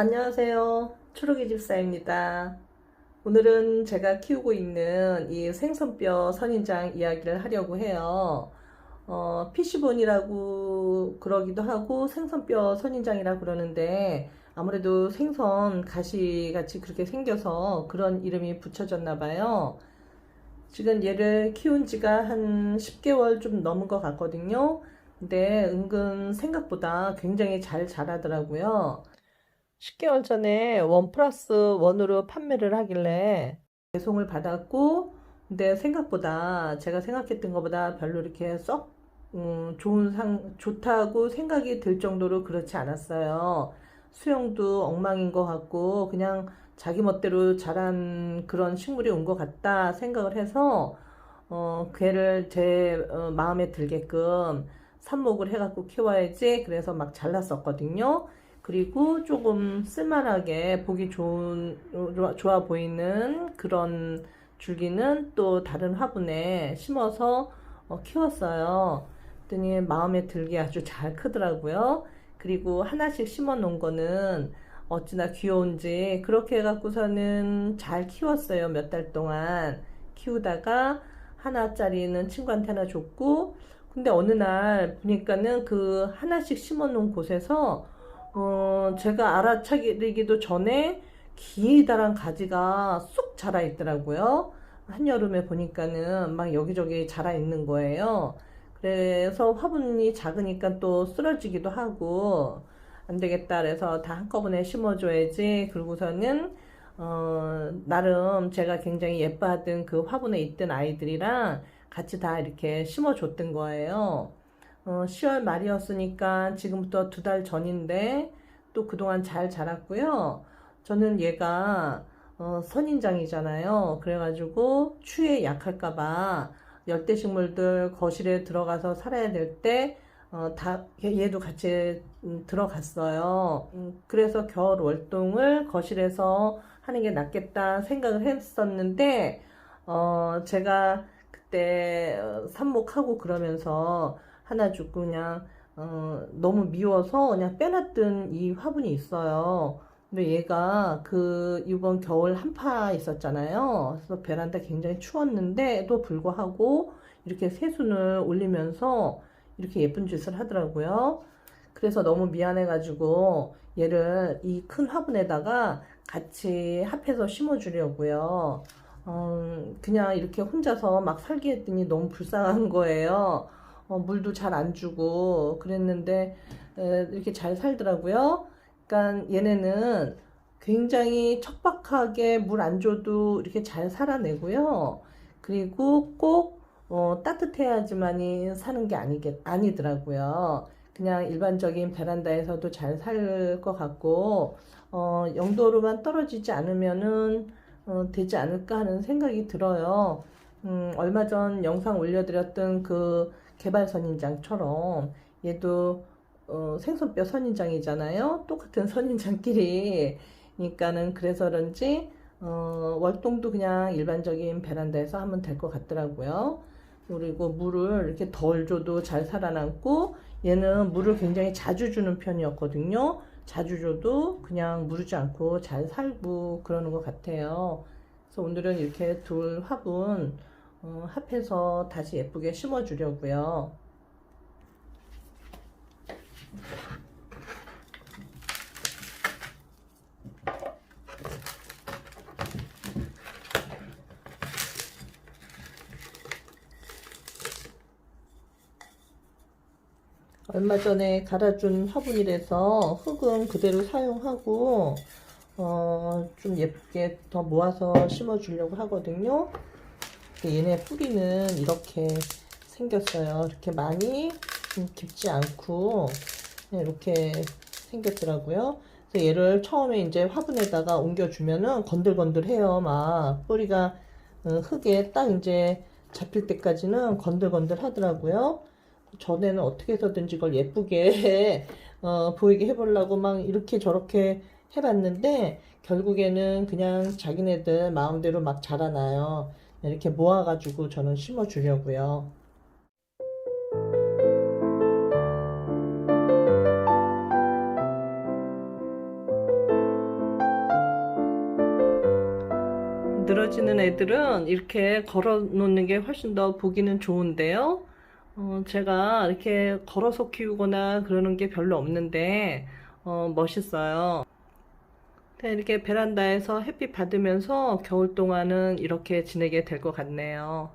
안녕하세요. 초록이 집사입니다. 오늘은 제가 키우고 있는 이 생선뼈 선인장 이야기를 하려고 해요. 어, 피시본이라고 그러기도 하고 생선뼈 선인장이라고 그러는데 아무래도 생선 가시 같이 그렇게 생겨서 그런 이름이 붙여졌나 봐요. 지금 얘를 키운 지가 한 10개월 좀 넘은 것 같거든요. 근데 은근 생각보다 굉장히 잘 자라더라고요. 10개월 전에 원 플러스 원으로 판매를 하길래 배송을 받았고, 근데 생각보다 제가 생각했던 것보다 별로 이렇게 썩 음, 좋은 상, 좋다고 생각이 들 정도로 그렇지 않았어요. 수영도 엉망인 것 같고, 그냥 자기 멋대로 자란 그런 식물이 온 것 같다 생각을 해서, 어, 걔를 제 어, 마음에 들게끔 삽목을 해갖고 키워야지. 그래서 막 잘랐었거든요. 그리고 조금 쓸만하게 보기 좋은, 좋아 보이는 그런 줄기는 또 다른 화분에 심어서 어, 키웠어요. 그랬더니 마음에 들게 아주 잘 크더라고요. 그리고 하나씩 심어 놓은 거는 어찌나 귀여운지 그렇게 해갖고서는 잘 키웠어요. 몇 달 동안 키우다가 하나짜리는 친구한테 하나 줬고 근데 어느 날 보니까는 그 하나씩 심어 놓은 곳에서 어, 제가 알아차리기도 전에 기다란 가지가 쑥 자라 있더라고요. 한여름에 보니까는 막 여기저기 자라 있는 거예요. 그래서 화분이 작으니까 또 쓰러지기도 하고 안 되겠다 그래서 다 한꺼번에 심어줘야지 그러고서는 어, 나름 제가 굉장히 예뻐하던 그 화분에 있던 아이들이랑 같이 다 이렇게 심어줬던 거예요. 어, 10월 말이었으니까 지금부터 두 달 전인데 또 그동안 잘 자랐고요. 저는 얘가 어, 선인장이잖아요. 그래가지고 추위에 약할까봐 열대식물들 거실에 들어가서 살아야 될 때, 어, 다, 얘도 같이 음, 들어갔어요. 음, 그래서 겨울 월동을 거실에서 하는 게 낫겠다 생각을 했었는데, 어, 제가 그때 어, 삽목하고 그러면서 하나 죽고 그냥, 어, 너무 미워서 그냥 빼놨던 이 화분이 있어요. 근데 얘가 그 이번 겨울 한파 있었잖아요. 그래서 베란다 굉장히 추웠는데도 불구하고 이렇게 새순을 올리면서 이렇게 예쁜 짓을 하더라고요. 그래서 너무 미안해가지고 얘를 이 큰 화분에다가 같이 합해서 심어주려고요. 음, 그냥 이렇게 혼자서 막 살게 했더니 너무 불쌍한 거예요. 어, 물도 잘 안 주고 그랬는데 에, 이렇게 잘 살더라고요. 그러니까 얘네는 굉장히 척박하게 물 안 줘도 이렇게 잘 살아내고요. 그리고 꼭 어, 따뜻해야지만이 사는 게 아니겠, 아니더라고요. 그냥 일반적인 베란다에서도 잘 살 것 같고, 어, 영도로만 떨어지지 않으면은, 어, 되지 않을까 하는 생각이 들어요. 음, 얼마 전 영상 올려드렸던 그 개발 선인장처럼 얘도 어, 생선뼈 선인장이잖아요. 똑같은 선인장끼리. 그러니까는 그래서 그런지 어, 월동도 그냥 일반적인 베란다에서 하면 될 것 같더라고요. 그리고 물을 이렇게 덜 줘도 잘 살아남고 얘는 물을 굉장히 자주 주는 편이었거든요. 자주 줘도 그냥 무르지 않고 잘 살고 그러는 것 같아요. 그래서 오늘은 이렇게 둘 화분 어, 합해서 다시 예쁘게 심어 주려고요. 얼마 전에 갈아준 화분이라서 흙은 그대로 사용하고 어, 좀 예쁘게 더 모아서 심어 주려고 하거든요. 얘네 뿌리는 이렇게 생겼어요. 이렇게 많이 좀 깊지 않고 이렇게 생겼더라고요. 그래서 얘를 처음에 이제 화분에다가 옮겨주면은 건들건들해요. 막 뿌리가 어, 흙에 딱 이제 잡힐 때까지는 건들건들 하더라고요. 전에는 어떻게 해서든지 이걸 예쁘게 어, 보이게 해보려고 막 이렇게 저렇게 해봤는데 결국에는 그냥 자기네들 마음대로 막 자라나요. 네, 이렇게 모아가지고 저는 심어주려고요. 늘어지는 애들은 이렇게 걸어 놓는 게 훨씬 더 보기는 좋은데요. 어, 제가 이렇게 걸어서 키우거나 그러는 게 별로 없는데 어, 멋있어요. 네, 이렇게 베란다에서 햇빛 받으면서 겨울 동안은 이렇게 지내게 될 것 같네요.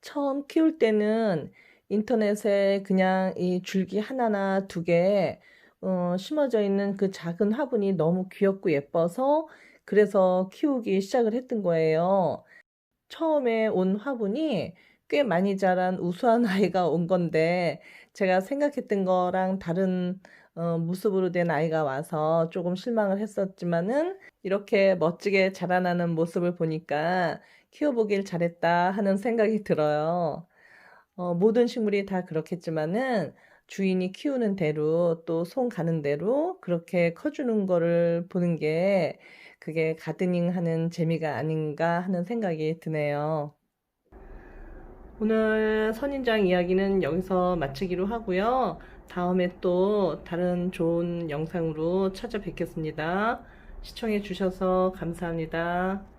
처음 키울 때는 인터넷에 그냥 이 줄기 하나나 두 개, 어, 심어져 있는 그 작은 화분이 너무 귀엽고 예뻐서 그래서 키우기 시작을 했던 거예요. 처음에 온 화분이 꽤 많이 자란 우수한 아이가 온 건데 제가 생각했던 거랑 다른 어, 모습으로 된 아이가 와서 조금 실망을 했었지만은 이렇게 멋지게 자라나는 모습을 보니까 키워보길 잘했다 하는 생각이 들어요. 어, 모든 식물이 다 그렇겠지만은 주인이 키우는 대로 또 손 가는 대로 그렇게 커주는 거를 보는 게 그게 가드닝 하는 재미가 아닌가 하는 생각이 드네요. 오늘 선인장 이야기는 여기서 마치기로 하고요. 다음에 또 다른 좋은 영상으로 찾아뵙겠습니다. 시청해 주셔서 감사합니다.